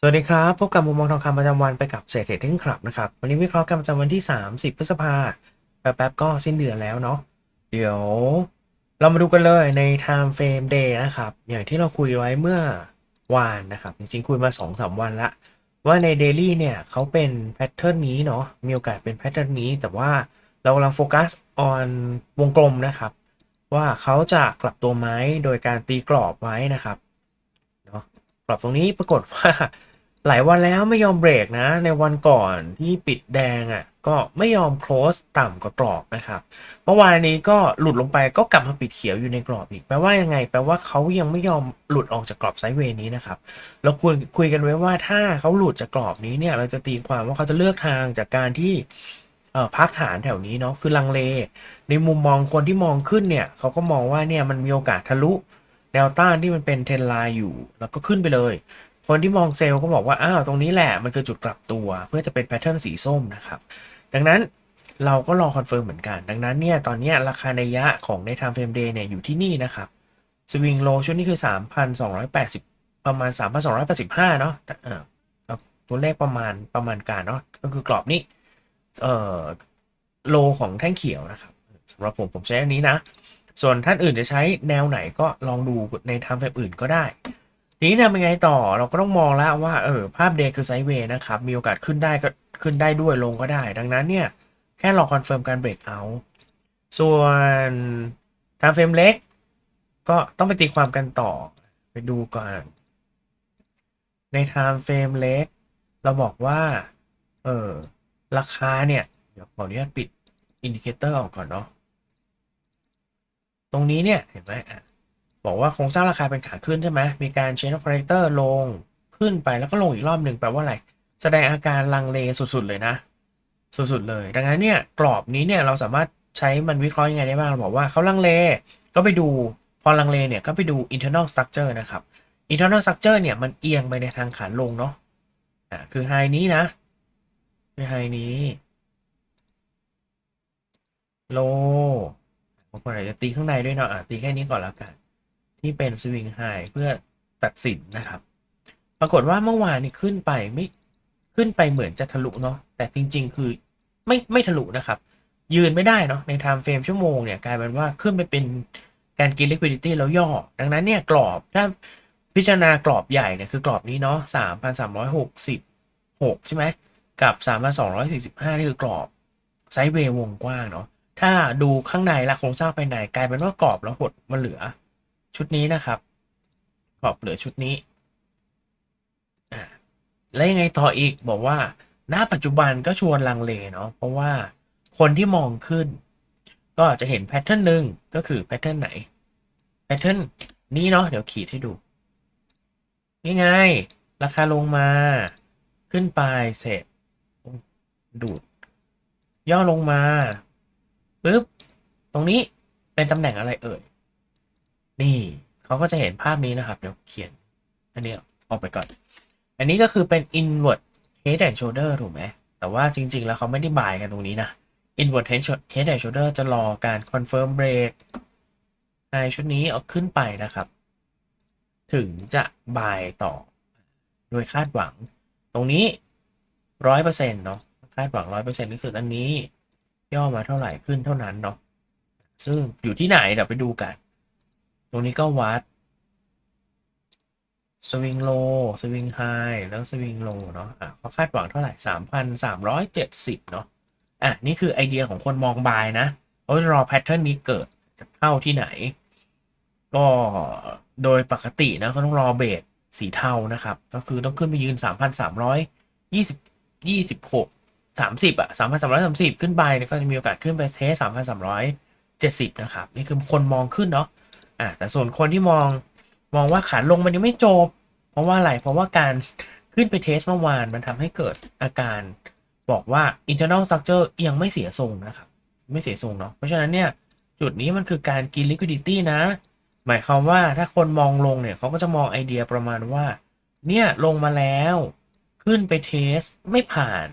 สวัสดีครับ พบกับมุมมองทองคำประจำวันไปกับเศรษฐเทรดดิ้งคลับนะครับ วันนี้วิเคราะห์กันประจำวันที่ 30 พฤษภาแป๊บๆก็สิ้นเดือนแล้วเนาะเดี๋ยวเรามาดูกันเลยใน Time Frame Day นะครับ อย่างที่เราคุยไว้เมื่อวานนะครับ จริงๆ คุยมา 2-3 วันละ ว่าใน Daily เนี่ยเขาเป็นแพทเทิร์นนี้เนาะมีโอกาสเป็นแพทเทิร์นนี้ แต่ว่าเรากำลังโฟกัส on วงกลมนะครับ ว่าเขาจะกลับตัวไหมโดยการตีกรอบไว้นะครับเนาะกรอบตรงนี้ปรากฏว่า หลายวันแล้วไม่ยอมเบรกนะ ในวันก่อนที่ปิดแดงอะ่ะก็ไม่ยอม close ต่ำกว่ากรอบนะครับเมื่อวานนี้ก็หลุดลงไปก็กลับมาปิดเขียวอยู่ในกรอบอีกแปลว่ายังไง แปลว่าเขายังไม่ยอมหลุดออกจากกรอบไซด์เวย์นี้นะครับเราคุยคุยกันไว้ว่าถ้าเขาหลุดจากกรอบนี้เนี่ยเราจะตีความว่าเขาจะเลือกทางจากการที่พักฐานแถวนี้เนาะคือลังเล ในมุมมองคนที่มองขึ้นเนี่ยเขาก็มองว่าเนี่ยมันมีโอกาสทะลุแนวต้านที่มันเป็นเทรนไลน์อยู่ แล้วก็ขึ้นไปเลย คนที่มองเซลล์ก็บอกว่า อ้าว ตรงนี้แหละมันคือจุดกลับตัว เพื่อจะเป็นแพทเทิร์นสีส้มนะครับ ดังนั้นเราก็รอคอนเฟิร์มเหมือนกัน ดังนั้นเนี่ยตอนนี้ราคาในยะของใน Time Frame Day เนี่ยอยู่ที่นี่นะครับสวิงโลช่วงนี้คือ 3,280 ประมาณ 3,285 เนาะเอ่อเอาตัวเลขประมาณประมาณการเนาะก็คือกรอบนี้เอ่อโลของแท่งเขียวนะครับสำหรับผมผมใช้อันนี้นะ ส่วนท่านอื่นจะใช้แนวไหนก็ลองดูใน Time Frame อื่นก็ได้ ทีนี้ทำยังไงต่อเราก็ต้องมองแล้วว่าเออภาพเดย์คือไซด์เวย์นะครับ มีโอกาสขึ้นได้ก็ขึ้นได้ด้วยลงก็ได้ ดังนั้นเนี่ย แค่รอคอนเฟิร์มการเบรกเอา ส่วนทางเฟรมเล็ก ก็ต้องไปตีความกันต่อไปดูก่อน ใน time frame เล็ก เราบอกว่าเออราคาเนี่ย เดี๋ยวขออนุญาตปิดอินดิเคเตอร์ออกก่อนเนาะตรงนี้เนี่ย เห็นไหมอะ บอกว่าโครงสร้างราคาเป็นขาขึ้นใช่ไหมมีการ change of character ลงขึ้นไปแล้วก็ลงอีกรอบหนึ่งแปลว่าอะไร แสดงอาการลังเลสุดๆเลยนะ สุดๆเลย ดังนั้นเนี่ยกรอบนี้เนี่ยเราสามารถใช้มันวิเคราะห์ยังไงได้บ้างเราบอกว่าเขาลังเลก็ไปดูพอลังเลเนี่ยก็ไปดู internal structure นะครับ internal structure เนี่ยมันเอียงไปในทางขาลงเนาะอ่าคือ high นี้นะคือ high นี้ low บางคนอาจจะตีข้างในด้วยเนาะอะตีแค่นี้ก่อนแล้วกัน ที่เป็นสวิงไฮเพื่อตัดสินนะครับ ปรากฏว่าเมื่อวานนี่ขึ้นไปไม่ขึ้นไปเหมือนจะทะลุเนาะแต่จริง ๆ คือไม่ไม่ทะลุนะครับ ยืนไม่ได้เนาะใน time frame ชั่วโมงเนี่ยกลายเป็นว่าขึ้นไปเป็นการกิน liquidity แล้วย่อ ดังนั้นเนี่ยกรอบถ้าพิจารณากรอบใหญ่เนี่ยคือกรอบนี้เนาะสามพันสามร้อยหกสิบหกใช่ไหมกับสามพันสองร้อยสี่สิบห้านี่คือกรอบไซด์เวย์วงกว้างเนาะถ้าดูข้างในละโครงสร้างภายในกลายเป็นว่ากรอบแล้วหดมาเหลือ ชุดนี้นะครับกรอบเหลือชุดนี้อ่าแล้วยังไงต่ออีกบอกว่าณปัจจุบันก็ชวนลังเลเนาะเพราะว่าคนที่มองขึ้น ก็จะเห็นแพทเทิร์นหนึ่งก็คือแพทเทิร์นไหนแพทเทิร์นนี้เนาะเดี๋ยวขีดให้ดูนี่ไงราคาลงมา ขึ้นไปเสร็จ ดูด ย่อลงมาปุ๊บตรงนี้เป็นตำแหน่งอะไรเอ่ย นี่เขาก็จะเห็นภาพนี้นะครับ เดี๋ยวเขียน อันนี้ออกไปก่อน อันนี้ก็คือเป็น inward head and shoulder ถูกไหมแต่ว่าจริง ๆ แล้วเขาไม่ได้บายกันตรงนี้นะ inward head and shoulder จะรอการ confirm break ในชุดนี้เอาขึ้นไปนะครับ ถึงจะบายต่อ โดยคาดหวัง ตรงนี้ร้อยเปอร์เซ็นต์เนาะคาดหวังร้อยเปอร์เซ็นต์ก็คืออันนี้ ย่อมาเท่าไหร่ขึ้นเท่านั้นเนาะซึ่งอยู่ที่ไหนเดี๋ยวไปดูกัน ตรงนี้ก็วัดสวิงโลสวิงไฮแล้วสวิงโลเนาะอะเขาคาดหวังเท่าไหร่สามพันสามร้อยเจ็ดสิบเนาะอะ นี่คือไอเดียของคนมองบายนะเขารอแพทเทิร์นนี้เกิดจะเข้าที่ไหน ก็โดยปกตินะเขาต้องรอเบรกสีเทานะครับ ก็คือต้องขึ้นไปยืนสามพันสามร้อยยี่สิบหกสามสิบอะสามพันสามร้อยสามสิบขึ้นไปเนี่ยก็จะมีโอกาสขึ้นไปเทสสามพันสามร้อยเจ็ดสิบนะครับ นี่คือคนมองขึ้นเนาะ อะแต่ส่วนคนที่มองมองว่าขาลงมันยังไม่จบ เพราะว่าอะไร เพราะว่าการขึ้นไปเทสเมื่อวานมันทำให้เกิดอาการบอกว่า internal structure ยังไม่เสียทรงนะครับ ไม่เสียทรงเนาะเพราะฉะนั้นเนี่ยจุดนี้มันคือการกิน liquidity นะ หมายความว่าถ้าคนมองลงเนี่ยเขาก็จะมองไอเดียประมาณว่า เนี่ยลงมาแล้ว ขึ้นไปเทสไม่ผ่าน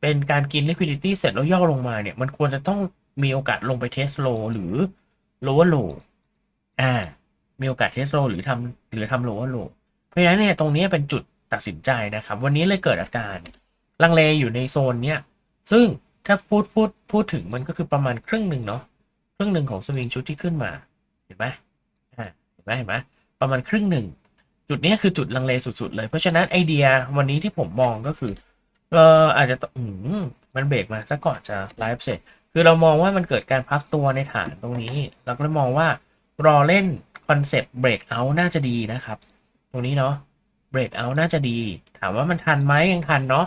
เป็นการกิน liquidity เสร็จแล้วย่อลงมาเนี่ย มันควรจะต้องมีโอกาสลงไปเทสโลหรือ lower low อ่า มีโอกาสเทสโลหรือทำหรือทำโลว์โล เพราะฉะนั้นเนี่ยตรงนี้เป็นจุดตัดสินใจนะครับ วันนี้เลยเกิดอาการ ลังเลอยู่ในโซนเนี้ยซึ่งถ้าพูดพูดพูดถึงมันก็คือประมาณครึ่งหนึ่งเนาะครึ่งหนึ่งของสวิงชุดที่ขึ้นมา เห็นไหมอ่าเห็นไหมเห็นไหมประมาณครึ่งหนึ่งจุดนี้คือจุดลังเลสุดๆเลย เพราะฉะนั้นไอเดียวันนี้ที่ผมมองก็คือเราอาจจะอืมมันเบรกมาซะก่อนจะไลฟ์เสร็จ คือเรามองว่ามันเกิดการพักตัวในฐานตรงนี้ เราก็เลยมองว่า รอเล่นคอนเซปต์เบรกเอาน่าจะดีนะครับ ตรงนี้เนาะเบรกเอาน่าจะดี ถามว่ามันทันไหมยังทันเนาะ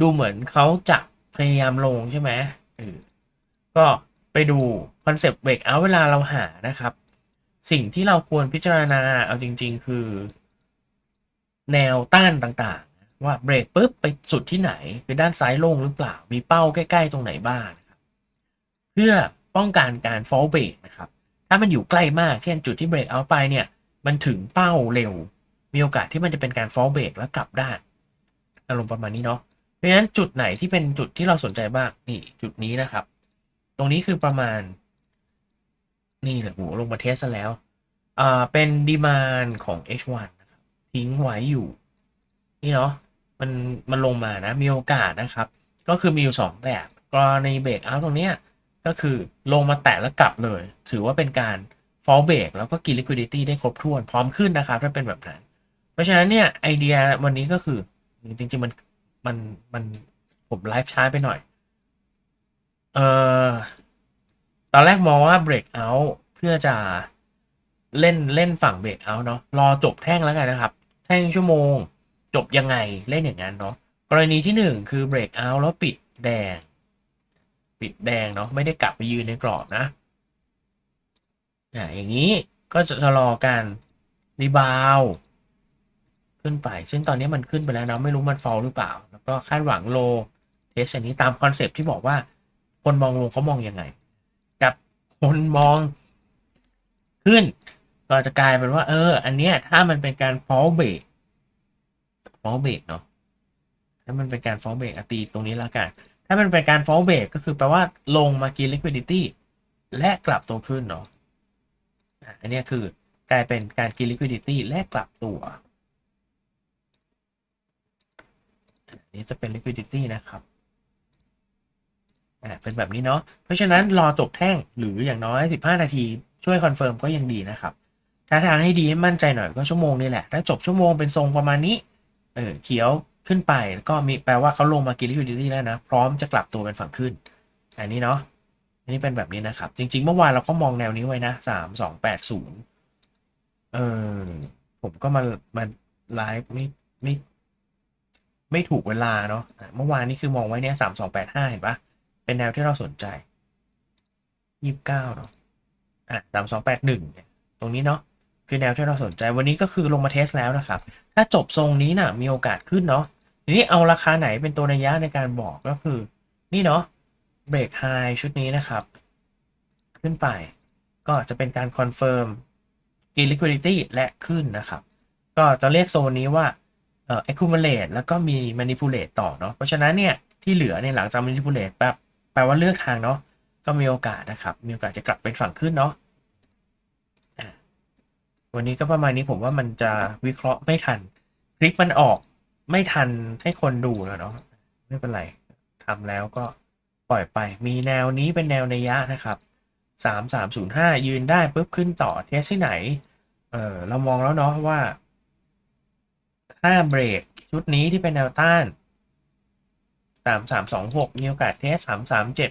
ดูเหมือนเขาจะพยายามลงใช่ไหมก็ไปดูคอนเซปต์เบรกเอาเวลาเราหานะครับ สิ่งที่เราควรพิจารณาเอาจริง ๆ คือ แนวต้านต่างๆ ว่าเบรกปุ๊บไปสุดที่ไหน คือด้านซ้ายลงหรือเปล่า มีเป้าใกล้ ๆ ตรงไหนบ้าง เพื่อป้องกันการ fall break นะครับ ถ้ามันอยู่ใกล้มาก เช่นจุดที่เบรกเอาไปเนี่ย มันถึงเป้าเร็ว มีโอกาสที่มันจะเป็นการ fall break แล้วกลับด้าน อารมณ์ประมาณนี้เนาะ เพราะฉะนั้นจุดไหนที่เป็นจุดที่เราสนใจบ้าง นี่จุดนี้นะครับ ตรงนี้คือประมาณ นี่เลยโหลงมาเทสซะแล้ว อ่า เป็นดีมานของ H1 นะครับ ทิ้งไว้อยู่ นี่เนาะ มัน มันลงมานะ มีโอกาสนะครับ ก็คือมีอยู่สองแบบ กรณีเบรกเอาตรงเนี้ย ก็คือลงมาแตะแล้วกลับเลย ถือว่าเป็นการ fall break แล้วก็กิน liquidity ได้ครบถ้วน พร้อมขึ้นนะครับถ้าเป็นแบบนั้น เพราะฉะนั้นเนี่ยไอเดียวันนี้ก็คือจริงๆมันมันมันผมไลฟ์ช้าไปหน่อย เอ่อ ตอนแรกมองว่า break out เพื่อจะเล่นเล่นฝั่ง break out เนาะรอจบแท่งแล้วกันนะครับ แท่งชั่วโมง จบยังไงเล่นอย่างนั้นเนาะกรณีที่หนึ่งคือ break out แล้วปิดแดง ปิดแดงเนาะไม่ได้กลับไปยืนในกรอบนะอ่าอย่างนี้ก็จะรอการรีบาวขึ้นไป ซึ่งตอนนี้มันขึ้นไปแล้วนะไม่รู้มันฟอลหรือเปล่า แล้วก็คาดหวังโลเทสอันนี้ตามคอนเซปต์ที่บอกว่า คนมองลงเขามองยังไง กับคนมองขึ้น ก็จะกลายเป็นว่า เออ อันเนี้ยถ้ามันเป็นการ fall break fall break เนาะถ้ามันเป็นการ fall break อตีตรงนี้แล้วกัน ถ้ามันเป็นการ fall break ก็คือแปลว่าลงมากิน liquidity และกลับตัวขึ้นเนาะอันนี้คือกลายเป็นการกิน liquidity และกลับตัว อันนี้จะเป็น liquidity นะครับอ่าเป็นแบบนี้เนาะ เพราะฉะนั้นรอจบแท่งหรืออย่างน้อย 15 นาที ช่วยคอนเฟิร์มก็ยังดีนะครับ ถ้าทางให้ดีให้มั่นใจหน่อยก็ชั่วโมงนี่แหละ ถ้าจบชั่วโมงเป็นทรงประมาณนี้ เออเขียว ขึ้นไปก็มีแปลว่าเขาลงมากิน liquidity แล้วนะ พร้อมจะกลับตัวเป็นฝั่งขึ้น อันนี้เนาะอันนี้เป็นแบบนี้นะครับ จริง ๆ เมื่อวานเราก็มองแนวนี้ไว้นะสามสองแปดศูนย์เออผมก็มามาไลฟ์ไม่ไม่ไม่ถูกเวลาเนาะเมื่อวานนี้คือมองไว้เนี่ยสามสองแปดห้าเห็นปะเป็นแนวที่เราสนใจยี่สิบเก้าเนาะอะสามสองแปดหนึ่งตรงนี้เนาะคือแนวที่เราสนใจวันนี้ก็คือลงมาเทสแล้วนะครับ ถ้าจบทรงนี้นะ่ะมีโอกาสขึ้นเนาะ ทีนี้เอาราคาไหนเป็นตัวนัยยะในการบอกก็คือ นี่เนาะเบรกไฮชุดนี้นะครับ ขึ้นไปก็จะเป็นการคอนเฟิร์มกิน liquidity และขึ้นนะครับ ก็จะเรียกโซนนี้ว่าเอ่อ accumulate แล้วก็มี manipulate ต่อเนาะเพราะฉะนั้นเนี่ย ที่เหลือเนี่ยหลังจาก manipulate แปบแปลว่าเลือกทางเนาะก็มีโอกาสนะครับ มีโอกาสจะกลับเป็นฝั่งขึ้นเนาะอะวันนี้ก็ประมาณนี้ผมว่ามันจะวิเคราะห์ไม่ทัน คลิปมันออก ไม่ทันให้คนดูแล้วเนาะไม่เป็นไรทำแล้วก็ปล่อยไปมีแนวนี้เป็นแนวในยะนะครับสามสามศูนย์ห้ายืนได้ปุ๊บขึ้นต่อเทสที่ไหน เออเรามองแล้วเนาะว่า ถ้าเบรกชุดนี้ที่เป็นแนวต้านสามสามสองหกมีโอกาสเทสสามสามเจ็ด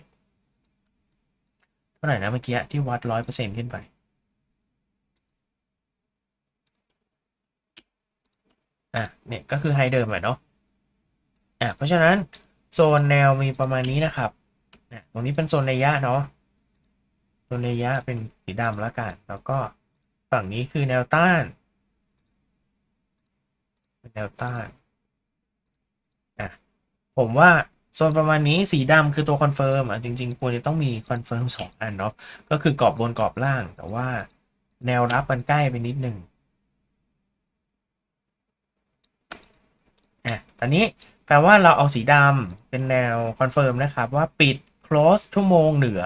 เท่าไหร่นะเมื่อกี้ที่วัดร้อยเปอร์เซ็นขึ้นไป อะเนี่ยก็คือไฮเดิมอะเนาะอะเพราะฉะนั้นโซนแนวมีประมาณนี้นะครับอะตรงนี้เป็นโซนระยะเนาะโซนระยะเป็นสีดำแล้วกัน แล้วก็ฝั่งนี้คือแนวต้านเป็นแนวต้านอะผมว่าโซนประมาณนี้สีดำคือตัวคอนเฟิร์มอะจริง ๆ ควรจะต้องมีคอนเฟิร์มสองอันเนาะก็คือกรอบบนกรอบล่าง แต่ว่าแนวรับมันใกล้ไปนิดนึง อะตอนนี้แปลว่าเราเอาสีดำเป็นแนวคอนเฟิร์มนะครับว่าปิด close ชั่วโมงเหนือ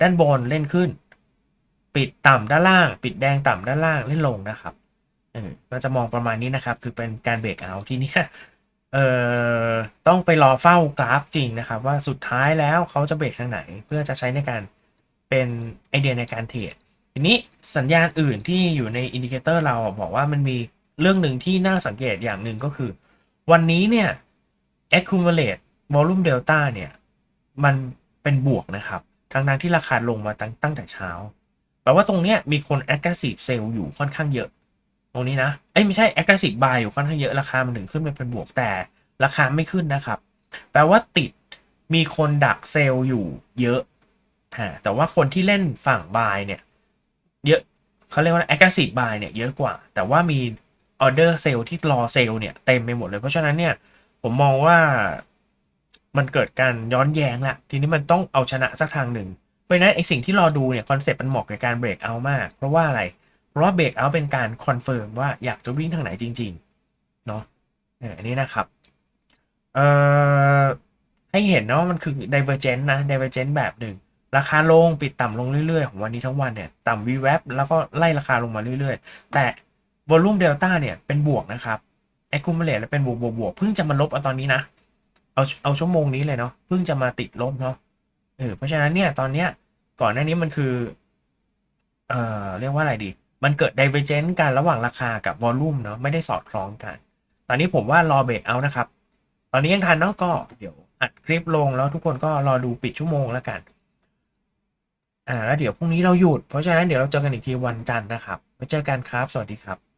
ด้านบนเล่นขึ้น ปิดต่ำด้านล่าง ปิดแดงต่ำด้านล่างเล่นลงนะครับเออก็จะมองประมาณนี้นะครับ คือเป็นการเบรกเอาทีเนี้ยเอ่อต้องไปรอเฝ้ากราฟจริงนะครับ ว่าสุดท้ายแล้วเขาจะเบรกทางไหน เพื่อจะใช้ในการเป็นไอเดียในการเทรดทีนี้สัญญาณอื่นที่อยู่ในอินดิเคเตอร์เราบอกว่ามันมีเรื่องหนึ่งที่น่าสังเกตอย่างหนึ่งก็คือ วันนี้เนี่ย accumulate volume delta เนี่ย มันเป็นบวกนะครับ ทั้งนั้นที่ราคาลงมาตั้งตั้งแต่เช้า แปลว่าตรงเนี้ยมีคน aggressive sell อยู่ค่อนข้างเยอะ ตรงนี้นะ เอ้ยไม่ใช่ aggressive buy อยู่ค่อนข้างเยอะ ราคามันถึงขึ้นไปเป็นบวกแต่ราคาไม่ขึ้นนะครับ แปลว่าติดมีคนดักเซลล์อยู่เยอะฮะแต่ว่าคนที่เล่นฝั่ง buy เนี่ย เยอะเขาเรียกว่า aggressive buy เนี่ยเยอะกว่า แต่ว่ามี order sell ที่รอเซลล์เนี่ยเต็มไปหมดเลย เพราะฉะนั้นเนี่ยผมมองว่ามันเกิดการย้อนแย้งละทีนี้มันต้องเอาชนะสักทางหนึ่ง เพราะฉะนั้นไอสิ่งที่รอดูเนี่ยคอนเซปต์มันเหมาะกับการเบรกเอามาก เพราะว่าอะไร เพราะว่าเบรกเอาเป็นการคอนเฟิร์มว่าอยากจะวิ่งทางไหนจริงๆเนาะอันนี้นะครับเอ่อให้เห็นเนาะมันคือ divergent นะ divergent แบบหนึ่งราคาลงปิดต่ำลงเรื่อยๆ ของวันนี้ทั้งวันเนี่ย ต่ำ VWAP แล้วก็ไล่ราคาลงมาเรื่อยๆ แต่ volume delta เนี่ยเป็นบวกนะครับ accumulate แล้วเป็นบวกบวกบวกเพิ่งจะมาลบเอาตอนนี้นะ เอาเอาชั่วโมงนี้เลยเนาะเพิ่งจะมาติดลบเนาะเออเพราะฉะนั้นเนี่ยตอนเนี้ยก่อนหน้านี้มันคือเอ่อเรียกว่าอะไรดี มันเกิด divergence กันระหว่างราคากับ volume เนาะไม่ได้สอดคล้องกัน ตอนนี้ผมว่ารอเบรกเอานะครับ ตอนนี้ยังทันเนาะก็เดี๋ยวอัดคลิปลงแล้วทุกคนก็รอดูปิดชั่วโมงแล้วกันอ่าแล้วเดี๋ยวพรุ่งนี้เราหยุด เพราะฉะนั้นเดี๋ยวเราเจอกันอีกทีวันจันทร์นะครับไว้เจอกันครับ สวัสดีครับ